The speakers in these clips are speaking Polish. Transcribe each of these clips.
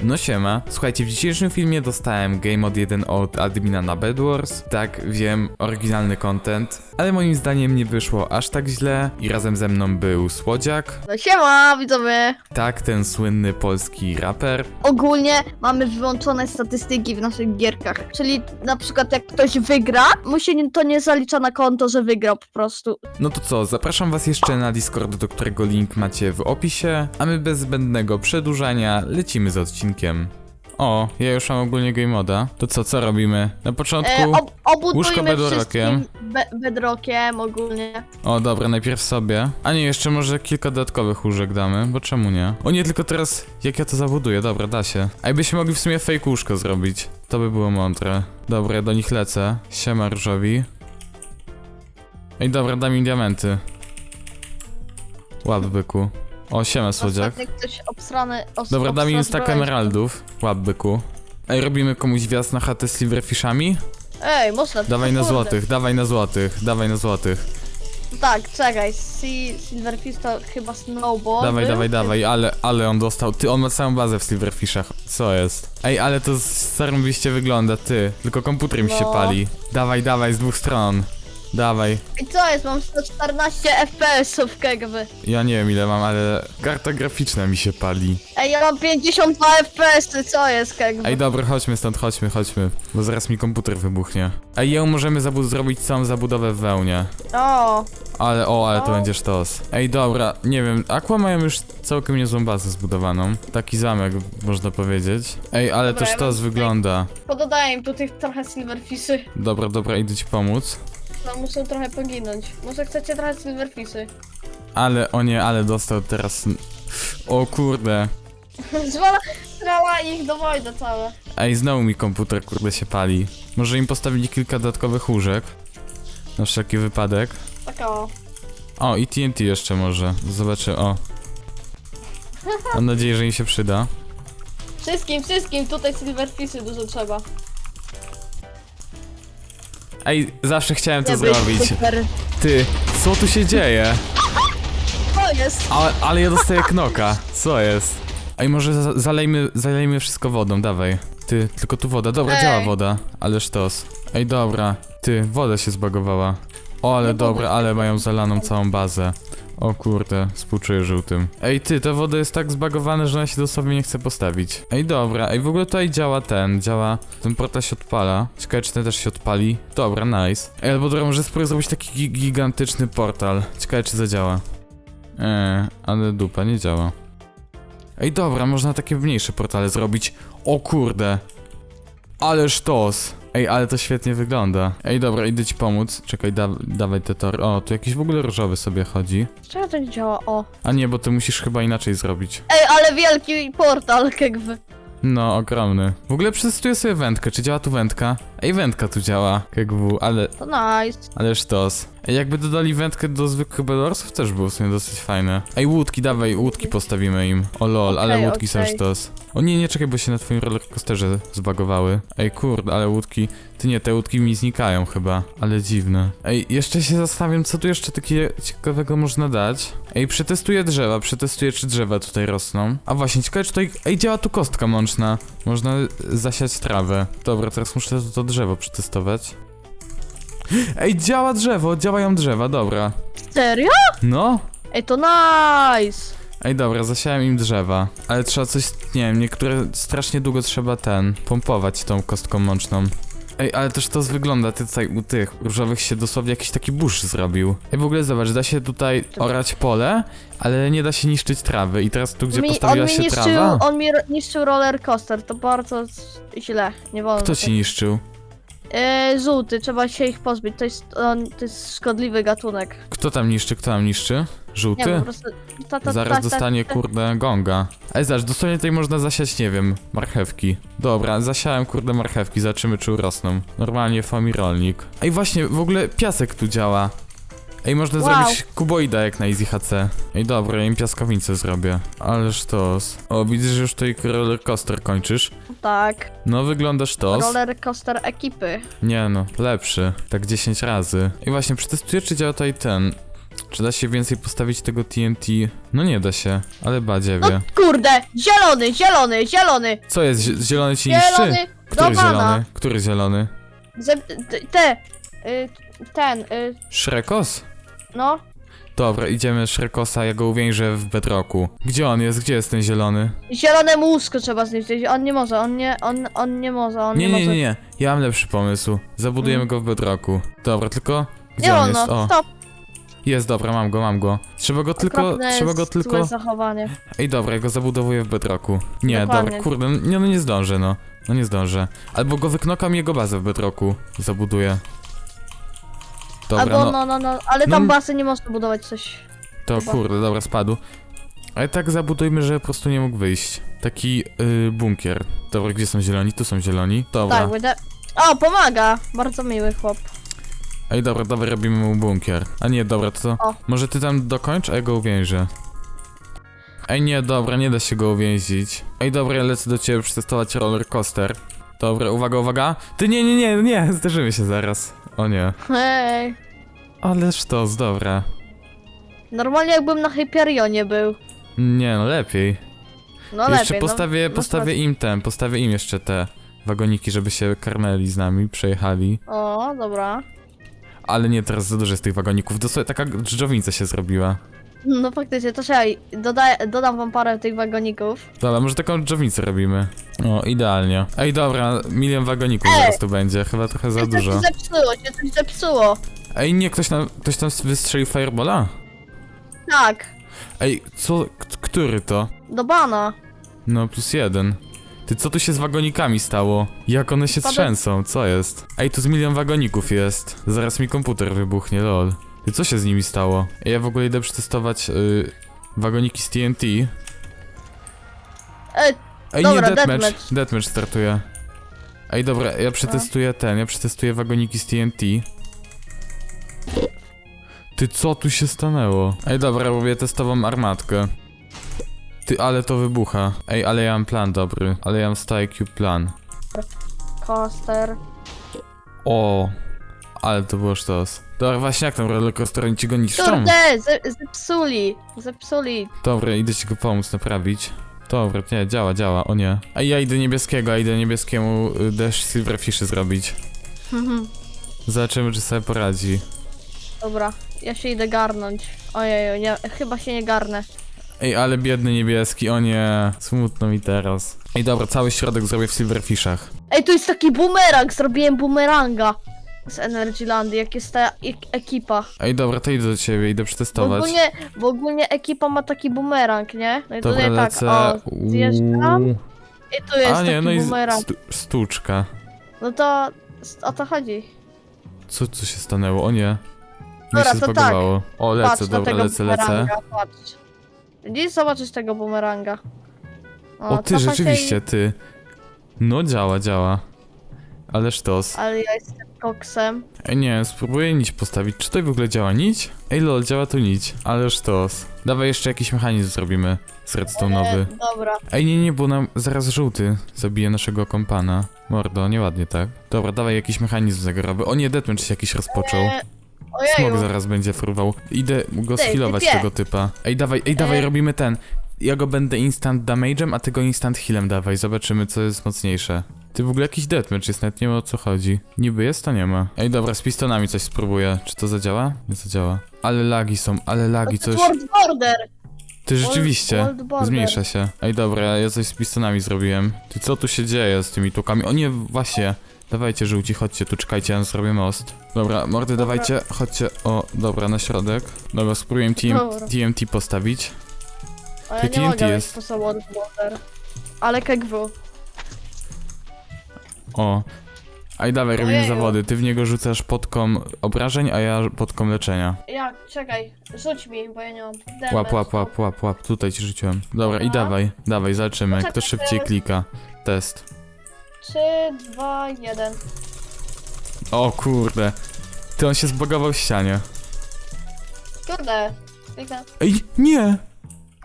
No siema, słuchajcie, w dzisiejszym filmie dostałem Game Mode 1 od admina na Bedwars. Tak, wiem, oryginalny content, ale moim zdaniem nie wyszło aż tak źle i razem ze mną był Słodziak, No siema, widzowie! tak, ten słynny polski raper. Ogólnie mamy wyłączone statystyki w naszych gierkach. Czyli na przykład jak ktoś wygra, mu się nie- to nie zalicza na konto, że wygrał po prostu. No to co, zapraszam was jeszcze na Discord, do którego link macie w opisie, a my bez zbędnego przedłużania lecimy z odcinkiem. O, ja już mam ogólnie Game Moda. To co, co robimy? Na początku... E, ob, obudujmy łóżko bedrockiem. wszystkim be, bedrockiem ogólnie. O, dobra, najpierw sobie. A nie, jeszcze może kilka dodatkowych łóżek damy, bo czemu nie? O nie, tylko teraz jak ja to zabuduję, dobra, da się. A jakbyśmy mogli w sumie fake łóżko zrobić. To by było mądre. Dobra, ja do nich lecę. Siema różowi. Ej, dobra, dam im diamenty. Łap byku. O, siema słodziak. Ostatnio ktoś obsrany... Os, Dobra, dam im obsrany stack broń. emeraldów. Łap byku. Ej, robimy komuś wjazd na chatę z silverfishami? Ej, można. Dawaj na kurde. złotych, dawaj na złotych, dawaj na złotych. Tak, czekaj. Si, Silverfish to chyba Snowball. Dawaj, był? dawaj, dawaj, ale, ale on dostał, ty, on ma całą bazę w Silverfishach, co jest? Ej, ale to zarąbiście wygląda, ty, tylko komputer mi się No. pali. Dawaj, dawaj, z dwóch stron. Dawaj, I co jest? Mam 114 FPS-ów jakby. ja nie wiem ile mam, ale karta graficzna mi się pali. Ej, ja mam 52 FPS-y, co jest jakby? Ej, dobra, chodźmy stąd, chodźmy, chodźmy, bo zaraz mi komputer wybuchnie. Ej, ją możemy zabu- zrobić całą zabudowę w wełnie. O, Ale, o, ale to O. będzie sztos. Ej, dobra, nie wiem, Aqua mają już całkiem niezłą bazę zbudowaną. Taki zamek, można powiedzieć. Ej, ale Dobra, to ja sztos mam- wygląda. pododaję im tu tych trochę Silverfishy. Dobra, dobra, idę ci pomóc. No muszą trochę poginąć. Może chcecie trochę Silverfishy? Ale, o nie, ale dostał teraz... O kurde. Zwala, strała ich do wojny całe. Ej, znowu mi komputer, kurde, się pali. Może im postawić kilka dodatkowych łóżek? Na wszelki wypadek. Tak o. O, i TNT jeszcze może. Zobaczę, o. Mam nadzieję, że im się przyda. Wszystkim, wszystkim tutaj Silverfishy dużo trzeba. Ej, zawsze chciałem to zrobić. super. Ty, co tu się dzieje? To jest. Ale, ale ja dostaję knoka. Co jest? Ej, może za zalejmy, zalejmy wszystko wodą, dawaj. Ty, tylko tu woda. Dobra, Ej. działa woda. Ale sztos. Ej, dobra. Ty, woda się zbagowała. O, ale dobra, ale mają zalaną całą bazę. O kurde, współczuję żółtym. Ej, ty, ta woda jest tak zbagowana, że ona się dosłownie nie chce postawić. Ej, dobra, ej, w ogóle tutaj działa ten, działa... Ten portal się odpala. Ciekawe, czy ten też się odpali. Dobra, nice. Ej, albo dobra, może spróbuję zrobić taki gi gigantyczny portal. Ciekawe, czy zadziała. Eee, ale dupa, nie działa. Ej, dobra, można takie mniejsze portale zrobić. O kurde. Ale sztos. Ej, ale to świetnie wygląda. Ej, dobra, idę ci pomóc. Czekaj, da dawaj te tory. O, tu jakiś w ogóle różowy sobie chodzi. Czemu to nie działa? O. A nie, bo ty musisz chyba inaczej zrobić. Ej, ale wielki portal jakby. No, ogromny. W ogóle przetestuję sobie wędkę. Czy działa tu wędka? Ej, wędka tu działa. KGW, ale, To nice. ale sztos. Ej, jakby dodali wędkę do zwykłych bedorsów, też było w sumie dosyć fajne. Ej, łódki, dawaj, łódki postawimy im. O lol, ale łódki są okej. sztos. O nie, nie, czekaj, bo się na twoim rollercoasterze zbagowały. Ej, kurde, ale łódki... Ty nie, te łódki mi znikają chyba. Ale dziwne. Ej, jeszcze się zastanawiam, co tu jeszcze takiego ciekawego można dać. Ej, przetestuję drzewa, przetestuję, czy drzewa tutaj rosną. A właśnie, ciekawe, czy tutaj... Ej, działa tu kostka mączna. Można zasiać trawę. Dobra, teraz muszę to, to drzewo przetestować. Ej, działa drzewo, działają drzewa, dobra. Serio? No, Ej, to nice. Ej, dobra, zasiałem im drzewa. Ale trzeba coś, nie wiem, niektóre strasznie długo trzeba ten, pompować tą kostką mączną. Ej, ale też to wygląda, ty tutaj u tych różowych się dosłownie jakiś taki burz zrobił. Ej, w ogóle zobacz, da się tutaj orać pole, ale nie da się niszczyć trawy. I teraz tu, gdzie mi, on postawiła mi się niszczył, trawa, on mi ro- niszczył roller coaster, to bardzo źle, nie wolno. kto ci niszczył? E, żółty, trzeba się ich pozbyć, to jest, on, to jest szkodliwy gatunek. Kto tam niszczy, kto tam niszczy? Nie Żółty? po prostu... Ta, ta, Zaraz ta, ta, dostanie ta- kurde gonga. Ej, zobacz, dosłownie tutaj można zasiać, nie wiem, marchewki. Dobra, zasiałem kurde marchewki, zobaczymy czy urosną. Normalnie fami rolnik. Ej, właśnie, w ogóle piasek tu działa. Ej, można Wow. zrobić kuboida jak na Easy HC. Ej, dobra, im piaskownicę zrobię. Ależ tos. O, widzę, że już tutaj roller coaster kończysz. Tak, No, wyglądasz tos. roller coaster ekipy. Nie no, lepszy. Tak 10 razy. I właśnie, przetestuję, czy działa tutaj ten... Czy da się więcej postawić tego TNT? No nie da się, ale No badziewie. kurde, zielony, zielony, zielony, Co jest? zie- Zielony ci niszczy? zielony, do Który pana. zielony? Który zielony? Ze- te, y, ten, y, Shrekos? No, Dobra, idziemy Shrekosa, ja go uwiężę w bedroku. Gdzie on jest? Gdzie jest ten zielony? zielone łóżko trzeba zniszczyć, on nie może, on nie, on, on nie może, on nie, Nie, nie, może. nie, nie. Ja mam lepszy pomysł. Zabudujemy go w bedroku. Dobra, tylko... Gdzie Nie on wolno, jest? O, stop. jest, dobra, mam go, mam go. Trzeba go tylko, Okropne trzeba go tylko... zachowanie. Ej, dobra, ja go zabudowuję w bedroku. Nie, Dokładnie. dobra, kurde, nie, no nie zdążę, no. No nie zdążę. Albo go wyknokam i jego bazę w bedroku zabuduję. Dobra, Albo no, no, no, no, ale No tam basen nie można budować coś. to chyba. kurde, dobra, spadł. Ale tak zabudujmy, że po prostu nie mógł wyjść. Taki yy, bunkier. Dobra, gdzie są zieloni? Tu są zieloni. Dobra. Tak, będę... O, pomaga! Bardzo miły chłop. Ej, dobra, dawaj robimy mu bunkier. A nie, dobra, to, to O. może ty tam dokończ, a ja go uwiężę. Ej, nie, dobra, nie da się go uwięzić. Ej, dobra, ja lecę do ciebie przetestować roller coaster. Dobra, uwaga, uwaga. Ty nie, nie, nie, nie, zderzymy się zaraz. O nie. Hej. Ależ to, dobra. Normalnie jakbym na Hyperionie był. Nie, no lepiej. No jeszcze lepiej, postawię, no, postawię im ten, postawię im jeszcze te wagoniki, żeby się karnęli z nami, przejechali. No. O, dobra. Ale nie, teraz za dużo jest tych wagoników. Dosłownie taka dżdżownica się zrobiła. No faktycznie, to trzeba. Dodaję, dodam wam parę tych wagoników. Dobra, może taką dżownicę robimy. O, idealnie. Ej, dobra, milion wagoników Ej! zaraz tu będzie, chyba trochę za Coś dużo. się zepsuło, się coś zepsuło. Ej, nie, ktoś tam, ktoś tam wystrzelił firebola? Tak, Ej, co, k- który to? do bana. No, plus jeden. Ty, co tu się z wagonikami stało? Jak one się Spadek- trzęsą, co jest? Ej, tu z milion wagoników jest. Zaraz mi komputer wybuchnie, lol. Ty, co się z nimi stało? Ja w ogóle idę przetestować y, wagoniki z TNT. Ej, Ej, Dobra, nie, deathmatch. deathmatch. Deathmatch startuje. Ej, dobra, ja przetestuję ten, ja przetestuję wagoniki z TNT. Ty, co tu się stanęło? Ej, dobra, robię testową armatkę. Ty, ale to wybucha. Ej, ale ja mam plan dobry. Ale ja mam style cube plan. coaster. O, ale to było sztos. Dobra, właśnie jak tam rollercoaster, oni ci go niszczą? Kurde, ze, zepsuli. Zepsuli. Dobra, idę ci go pomóc naprawić. Dobra, nie, działa, działa, o nie. A ja idę niebieskiego, a idę niebieskiemu y, dash silverfishy zrobić. Zobaczymy, czy sobie poradzi. Dobra, ja się idę garnąć. Ojej, nie, chyba się nie garnę. Ej, ale biedny niebieski, o nie. Smutno mi teraz. Ej, dobra, cały środek zrobię w silverfishach. Ej, tu jest taki bumerang, zrobiłem bumeranga. Z Energylandii, jak jest ta ek ekipa. Ej, dobra, to idę do ciebie, idę Bo przetestować. ogólnie, bo ogólnie ekipa ma taki bumerang, nie? No i Dobra, tutaj tak, lecę. o, zjeżdżam Uuu. i tu jest A nie, taki no i bumerang. stu. No to o to chodzi. Co tu się stanęło? O nie. Mi Dobra, się to tak. zbagowało. O, lecę, patrz na dobra, tego lecę, lecę. patrz. Gdzieś zobaczysz tego bumeranga. O, ty, cofa się rzeczywiście, ty. No, działa, działa. Ale sztos. I, ale ja jestem koksem. Ej, nie, spróbuję nić postawić. Czy to w ogóle działa nić? Ej, lol, działa tu nić. Ale sztos. Dawaj jeszcze jakiś mechanizm zrobimy. Z redstone'owy. E, dobra. Ej, nie, nie, bo nam zaraz żółty zabije naszego kompana. Mordo, nieładnie tak. Dobra, dawaj jakiś mechanizm zagorowy. O nie, deathmatch się jakiś rozpoczął. E, ojeju. Smog zaraz będzie fruwał. Idę go Ty, sfilować typie. tego typa. Ej, dawaj, ej, dawaj, E. robimy ten. Ja go będę instant damage'em, a ty go instant healem dawaj. Zobaczymy, co jest mocniejsze. Ty w ogóle jakiś deathmatch jest, nawet nie wiem o co chodzi. Niby jest, to nie ma. Ej, dobra, z pistonami coś spróbuję. Czy to zadziała? Nie zadziała. Ale lagi są, ale lagi, coś... World Border. Ty rzeczywiście, Border. zmniejsza się. Ej, dobra, ja coś z pistonami zrobiłem. Ty, co tu się dzieje z tymi tukami? O nie, właśnie. Dawajcie, żółci, chodźcie, tu czekajcie, ja zrobię most. Dobra, mordy, dawajcie, chodźcie, o, dobra, na środek. Dobra, spróbuję TM, Dobra. TMT postawić. A ja Ty nie TNT mogę jest. jest. po World Border. Ale KGW. O. Aj, dawaj, robimy Ojeju. zawody. Ty w niego rzucasz podkom obrażeń, a ja podkom leczenia. Jak? Czekaj, rzuć mi, bo ja nie mam. Damage. Łap, łap, łap, łap, łap, tutaj ci rzuciłem. Dobra, i Dobra. dawaj, dawaj, zobaczymy, kto Poczekaj, szybciej teraz- klika. Test. 3, 2, 1. O kurde. Ty, on się zbagował w ścianie. Kurde. Ej, nie!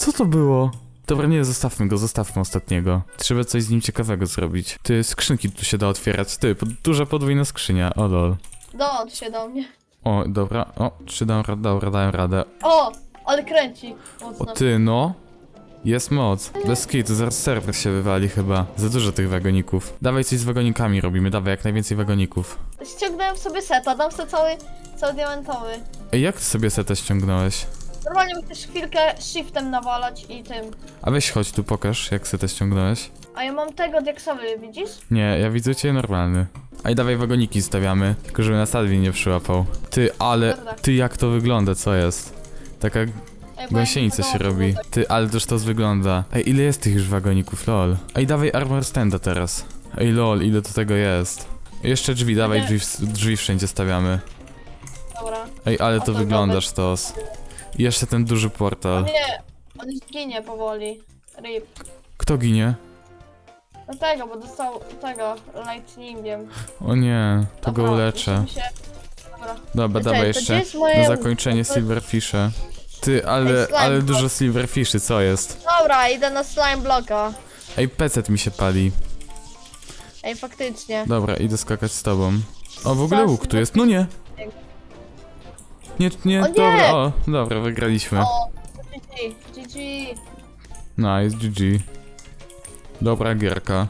Co to było? Dobra, nie, zostawmy go, zostawmy ostatniego. Trzeba coś z nim ciekawego zrobić. Ty, skrzynki tu się da otwierać. Ty, pod, duża podwójna skrzynia, o lol. Dołącz się do mnie. O, dobra, o, czy dam radę, dobra, dałem radę. O, ale kręci. O Mocno. ty, no. Jest moc. Bez kitu, zaraz serwer się wywali chyba. Za dużo tych wagoników. Dawaj coś z wagonikami robimy, dawaj jak najwięcej wagoników. Ściągnąłem sobie seta, dam sobie cały, cały diamentowy. Ej, jak ty sobie setę ściągnąłeś? Normalnie musisz chwilkę shiftem nawalać i tym. A weź chodź tu, pokaż jak setę ściągnąłeś. A ja mam tego diaksowy, widzisz? Nie, ja widzę cię normalny. Ej, dawaj wagoniki stawiamy, tylko żeby nas Adwin nie przyłapał. Ty, ale, Dobra. ty jak to wygląda, co jest? Taka Ej, bo ja gąsienica nie się robi. Ty, ale też to wygląda. Ej, ile jest tych już wagoników, lol. Ej, dawaj armor standa teraz. Ej, lol, ile to tego jest. Jeszcze drzwi, dawaj drzwi, w- drzwi wszędzie stawiamy. Dobra. Ej, ale A to to wygląda nawet- sztos. I jeszcze ten duży portal. nie, on ginie powoli. Rip. Kto ginie? No tego, bo dostał tego lightningiem. O nie, to go uleczę. Się... Dobra. Dawaj to jeszcze gdzie jest moje- na zakończenie silverfishy. Ty, ale, slime ale dużo silverfishy, co jest? Dobra, idę na slime blocka. Ej, pecet mi się pali. Ej, faktycznie. Dobra, idę skakać z tobą. O, w ogóle łuk tu jest, no nie. Nie, nie, O nie! dobra, o, dobra, wygraliśmy. O, GG, GG. Nice, GG. Dobra gierka.